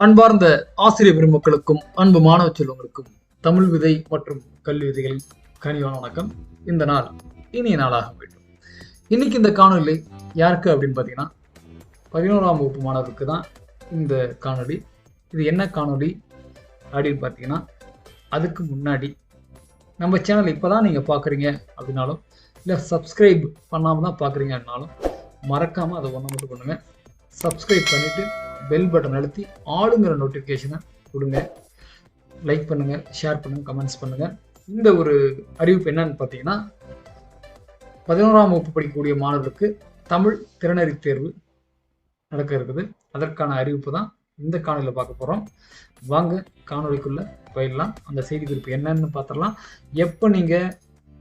அன்பார்ந்த ஆசிரியர் பெருமக்களுக்கும் அன்பு மாணவ செல்வங்களுக்கும் தமிழ் விதை மற்றும் கல்வி விதைகள் கனிவான வணக்கம். இந்த நாள் இனிய நாளாக வேண்டும் இன்னைக்கு இந்த காணொலி யாருக்கு அப்படின்னு பார்த்தீங்கன்னா பதினோராம் வகுப்பு மாணவருக்கு தான் இந்த காணொளி. இது என்ன காணொளி அப்படின்னு பார்த்தீங்கன்னா அதுக்கு முன்னாடி நம்ம சேனல் இப்போ தான் நீங்கள் பார்க்குறீங்க அப்படின்னாலும் இல்லை சப்ஸ்கிரைப் பண்ணாமல் தான் பார்க்குறீங்கன்னாலும் மறக்காமல் அதை ஒன்று மட்டும் பண்ணுங்கள் சப்ஸ்கிரைப் பண்ணிவிட்டு பெல் பட்டன் அழுத்தி ஆளுங்கிற நோட்டிஃபிகேஷனை கொடுங்க. லைக் பண்ணுங்கள் ஷேர் பண்ணுங்கள் கமெண்ட்ஸ் பண்ணுங்கள் இந்த ஒரு அறிவிப்பு என்னன்னு பார்த்தீங்கன்னா பதினோராம் வகுப்பு படிக்கக்கூடிய மாணவர்களுக்கு தமிழ் திறனறி தேர்வு நடக்க இருக்குது. அதற்கான அறிவிப்பு தான் இந்த காணொலியில் பார்க்க போகிறோம் வாங்க காணொலிக்குள்ளே போயிடலாம். அந்த செய்தி குறிப்பு என்னன்னு பார்த்துடலாம். எப்போ நீங்கள்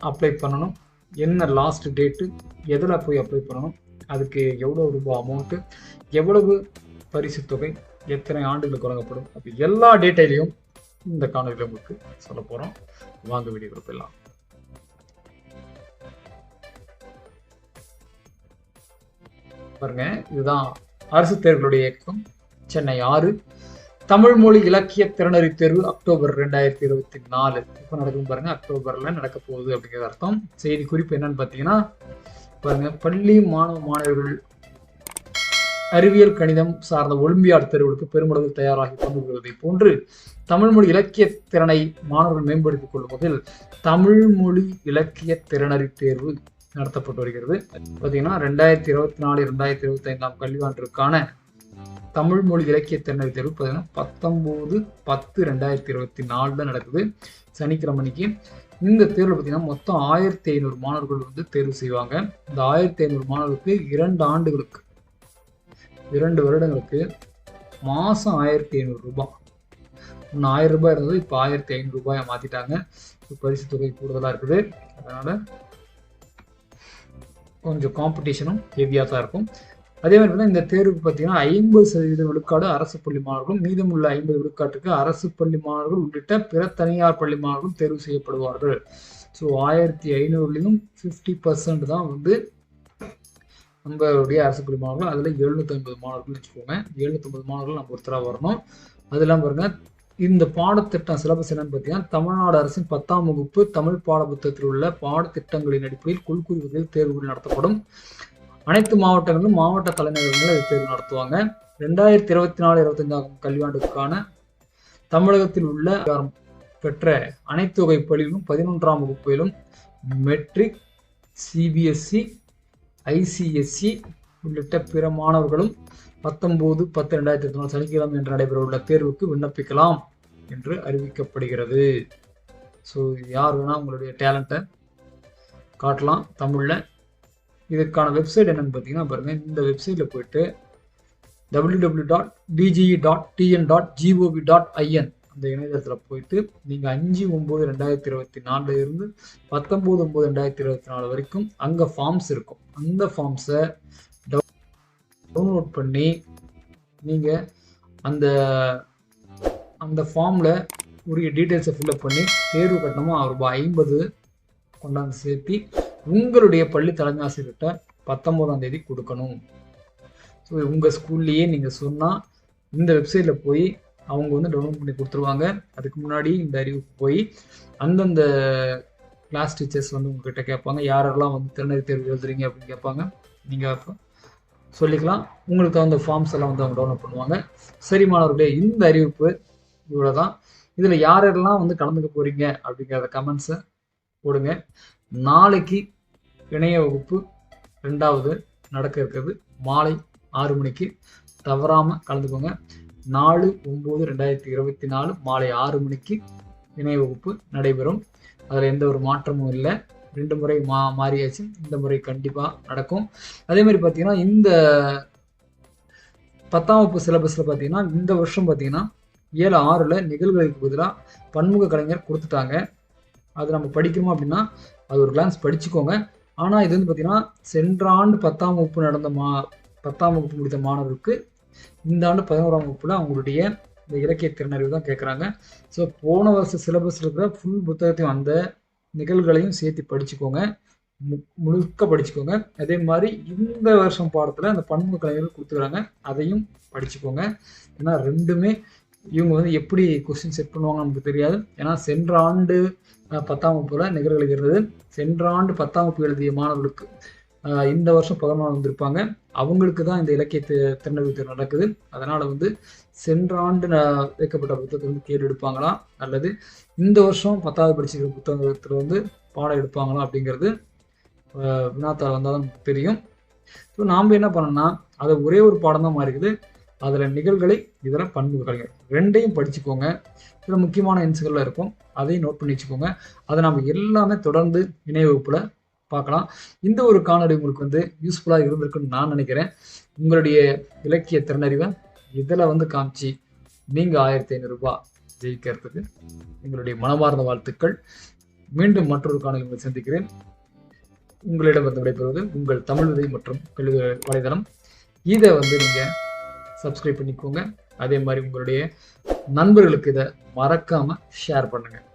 அப்ளை பண்ணணும்? என்ன லாஸ்ட் டேட்டு எதில் போய் அப்ளை பண்ணணும்? அதுக்கு எவ்வளோ ரூபாய் அமௌண்ட்டு எவ்வளவு பரிசு தொகை எத்தனை ஆண்டுகளுக்கு வழங்கப்படும்? அப்படி எல்லா டீட்டெயிலையும் இந்த காணொலியில் உங்களுக்கு சொல்ல போகிறோம் வாங்க வீடியோ போயிடலாம். பாருங்க இதுதான் அரசு தேர்வுகளுடைய இயக்கம். சென்னை ஆறு. தமிழ் மொழி இலக்கிய திறனறி தேர்வு அக்டோபர் ரெண்டாயிரத்தி இருபத்தி நாலு. இப்போ நடக்கும் பாருங்க அக்டோபர்ல நடக்க போகுது அப்படிங்கிற அர்த்தம். செய்தி குறிப்பு என்னன்னு பார்த்தீங்கன்னா பாருங்க பள்ளி மாணவ மாணவர்கள் அறிவியல் கணிதம் சார்ந்த ஒலிம்பியாட் தேர்வுகளுக்கு பெருமளவில் தயாராகி கொண்டு வருவதை போன்று தமிழ் மொழி இலக்கிய திறனை மாணவர்கள் மேம்படுத்திக் கொள்ளும் வகையில் தமிழ் மொழி இலக்கிய திறனறி தேர்வு நடத்தப்பட்டு வருகிறது. பார்த்தீங்கன்னா ரெண்டாயிரத்தி இருபத்தி நாலு ரெண்டாயிரத்தி இருபத்தி ஐந்தாம் கல்வியாண்டிற்கான தமிழ் மொழி இலக்கிய திறனறி தேர்வு பார்த்தீங்கன்னா பத்தொம்போது பத்து ரெண்டாயிரத்தி இருபத்தி நாலில் நடக்குது. சனிக்கிழமைக்கு இந்த தேர்வில் பார்த்தீங்கன்னா மொத்தம் ஆயிரத்தி ஐநூறு மாணவர்கள் வந்து தேர்வு செய்வாங்க. இந்த ஆயிரத்தி ஐநூறு மாணவர்களுக்கு இரண்டு ஆண்டுகளுக்கு இரண்டு வருடங்களுக்கு மாதம் ஆயிரத்தி ஐநூறுரூபா ஒன்று ஆயிரம் ரூபாய் இருந்தது இப்போ ஆயிரத்தி ஐநூறுரூபாயை மாற்றிட்டாங்க மாற்றிட்டாங்க பரிசு தொகை கூடுதலாக இருக்குது. அதனால் கொஞ்சம் காம்படிஷனும் ஹெவியாக தான் இருக்கும். அதே மாதிரி இந்த தேர்வுக்கு பார்த்தீங்கன்னா ஐம்பது சதவீத விழுக்காடு அரசு பள்ளி மாணவர்களும் மீதமுள்ள ஐம்பது விழுக்காட்டுக்கு அரசு பள்ளி மாணவர்கள் உள்ளிட்ட பிற தனியார் பள்ளி மாணவர்களும் தேர்வு செய்யப்படுவார்கள். ஸோ ஆயிரத்தி ஐநூறுலேயும் ஃபிஃப்டி பர்சன்ட் தான் வந்து நம்மளுடைய அரசு பள்ளி மாணவர்கள் அதில் எழுநூற்றி ஐம்பது மாணவர்கள் வச்சுக்கோங்க. எழுநூற்றம்பது மாணவர்கள் நம்ம ஒருத்தராக வரணும். அதெல்லாம் பாருங்க. இந்த பாடத்திட்டம் சிலபஸ் என்னன்னு பார்த்தீங்கன்னா தமிழ்நாடு அரசின் பத்தாம் வகுப்பு தமிழ் பாடப்புத்தகத்தில் உள்ள பாடத்திட்டங்களின் அடிப்படையில் குழுக்குறிவுகளில் தேர்வுகள் நடத்தப்படும். அனைத்து மாவட்டங்களிலும் மாவட்ட தலைநகரங்களில் இது தேர்வு நடத்துவாங்க. ரெண்டாயிரத்தி இருபத்தி நாலு இருபத்தஞ்சாம் கல்வியாண்டுக்கான தமிழகத்தில் உள்ள பெற்ற அனைத்து வகை பள்ளிகளும் பதினொன்றாம் வகுப்பிலும் மெட்ரிக் சிபிஎஸ்சி ஐசிஎஸ்சி உள்ளிட்ட பிற மாணவர்களும் பத்தொன்பது பத்து ரெண்டாயிரத்தி இருபத்தி நாலு சனிக்கிழமை என்று நடைபெற உள்ள தேர்வுக்கு விண்ணப்பிக்கலாம் என்று அறிவிக்கப்படுகிறது. ஸோ யார் வேணால் உங்களுடைய டேலண்ட்டை காட்டலாம் தமிழில். இதுக்கான வெப்சைட் என்னன்னு பார்த்தீங்கன்னா பாருங்கள் இந்த வெப்சைட்டில் போயிட்டு W W dot DGE dot TN dot GOV dot IN அந்த இணையதளத்தில் போயிட்டு நீங்கள் அஞ்சு ஒம்பது ரெண்டாயிரத்தி இருபத்தி நாலுல இருந்து பத்தொம்போது ஒம்பது ரெண்டாயிரத்தி இருபத்தி நாலு வரைக்கும் அங்கே ஃபார்ம்ஸ் இருக்கும். அந்த ஃபார்ம்ஸை டவுன்லோட் பண்ணி நீங்கள் அந்த அந்த ஃபார்மில் உரிய டீட்டெயில்ஸை ஃபில்அப் பண்ணி தேர்வு கட்டணமாக ரூபாய் ஐம்பது கொண்டாந்து சேர்த்தி உங்களுடைய பள்ளி தலைமை ஆசிரியர்கிட்ட பத்தொம்போதாம் தேதி கொடுக்கணும். ஸோ உங்கள் ஸ்கூல்லையே நீங்கள் சொன்னால் இந்த வெப்சைட்டில் போய் அவங்க வந்து டவுன்லோட் பண்ணி கொடுத்துருவாங்க. அதுக்கு முன்னாடி இந்த அறிவிப்பு போய் அந்தந்த கிளாஸ் டீச்சர்ஸ் வந்து உங்ககிட்ட கேட்பாங்க. யாரெல்லாம் வந்து திறனறி தேர்வு எழுதுறீங்க அப்படின்னு கேட்பாங்க. நீங்கள் சொல்லிக்கலாம். உங்களுக்கு தகுந்த ஃபார்ம்ஸ் எல்லாம் வந்து அவங்க டவுன்லோட் பண்ணுவாங்க. சரி மாணவர்களே இந்த அறிவிப்பு இவ்வளோ தான் இதில் யாரெல்லாம் வந்து கலந்துக்க போகிறீங்க அப்படிங்கிறத கமெண்ட்ஸை போடுங்க. நாளைக்கு இணைய வகுப்பு ரெண்டாவது நடக்க இருக்கிறது. மாலை ஆறு மணிக்கு. தவறாமல் கலந்துக்கோங்க. நாலு ஒம்பது ரெண்டாயிரத்தி இருபத்தி நாலு மாலை ஆறு மணிக்கு இணை வகுப்பு நடைபெறும். அதில் எந்த ஒரு மாற்றமும் இல்லை. ரெண்டு முறை மா மாறியாச்சு. இந்த முறை கண்டிப்பாக நடக்கும். அதே மாதிரி பார்த்தீங்கன்னா இந்த பத்தாம் வகுப்பு சிலபஸில் பார்த்தீங்கன்னா இந்த வருஷம் பார்த்தீங்கன்னா ஏழு ஆறில் நிகழ்வுகளுக்கு பதிலாக பன்முக கலைஞர் கொடுத்துட்டாங்க. அது நம்ம படிக்கணும் அப்படின்னா அது ஒரு கிளான்ஸ் படிச்சுக்கோங்க. ஆனால் இது வந்து பார்த்தீங்கன்னா சென்ற ஆண்டு பத்தாம் வகுப்பு நடந்த மா பத்தாம் வகுப்பு முடித்த மாணவருக்கு இந்த ஆண்டு பதினோராம் வகுப்பில் அவங்களுடைய இந்த இலக்கிய திறனறிவு தான் கேட்குறாங்க ஸோ போன வருஷ சிலபஸ் இருக்கிற ஃபுல் புத்தகத்தையும் அந்த நிகழ்வுகளையும் சேர்த்து படிச்சுக்கோங்க. மு- முழுக்க படிச்சுக்கோங்க. அதே மாதிரி இந்த வருஷம் பாடத்தில் அந்த பன்முக கலைஞர்கள் கொடுத்துக்கிறாங்க அதையும் படிச்சுக்கோங்க. ஏன்னா ரெண்டுமே இவங்க வந்து எப்படி கொஸ்டின் செட் பண்ணுவாங்க நமக்கு தெரியாது. ஏன்னா சென்ற ஆண்டு பத்தாம் வகுப்புல நிகழ்வுகள் இருந்தது சென்ற ஆண்டு பத்தாம் வகுப்பு எழுதிய மாணவர்களுக்கு இந்த வருஷம் பதினொன்று வந்திருப்பாங்க. அவங்களுக்கு தான் இந்த இலக்கிய தி- திறனறிவு தேர்வு நடக்குது. அதனால வந்து சென்ற ஆண்டு வைக்கப்பட்ட புத்தகத்தை வந்து கேள்வி எடுப்பாங்களா அல்லது இந்த வருஷம் பத்தாவது படிச்சிருக்கிற புத்தகத்தில் வந்து பாடம் எடுப்பாங்களா? அப்படிங்கிறது வினாத்தால் வினாத்தாள் வந்தால் தான் தெரியும். ஸோ நாம் என்ன பண்ணோம்னா அது ஒரே ஒரு பாடம் தான் மாறிக்குது. அதில் நிகழ்களை இதில் பண்புகள் ரெண்டையும் படிச்சுக்கோங்க. சில முக்கியமான என்ஸுகள்லாம் இருக்கும். அதையும் நோட் பண்ணி வச்சுக்கோங்க. அதை நாம் எல்லாமே தொடர்ந்து இணைய வகுப்பில் பார்க்கலாம். இந்த ஒரு காணொளி உங்களுக்கு வந்து யூஸ்ஃபுல்லாக இருந்திருக்குன்னு நான் நினைக்கிறேன். உங்களுடைய இலக்கிய திறனறிவை இதில் வந்து காமிச்சு நீங்கள் ஆயிரத்தி ஐநூறுரூபா ஜெயிக்கிறதுக்கு எங்களுடைய மனமார்ந்த வாழ்த்துக்கள். மீண்டும் மற்றொரு காணொளி உங்களை சந்திக்கிறேன். உங்களிடம் வந்து விடைபெறுவது உங்கள் தமிழ் விதை மற்றும் கல்வி வலைதளம். இதை வந்து நீங்கள் சப்ஸ்கிரைப் பண்ணிக்கோங்க. அதே மாதிரி உங்களுடைய நண்பர்களுக்கு இதை மறக்காமல் ஷேர் பண்ணுங்கள்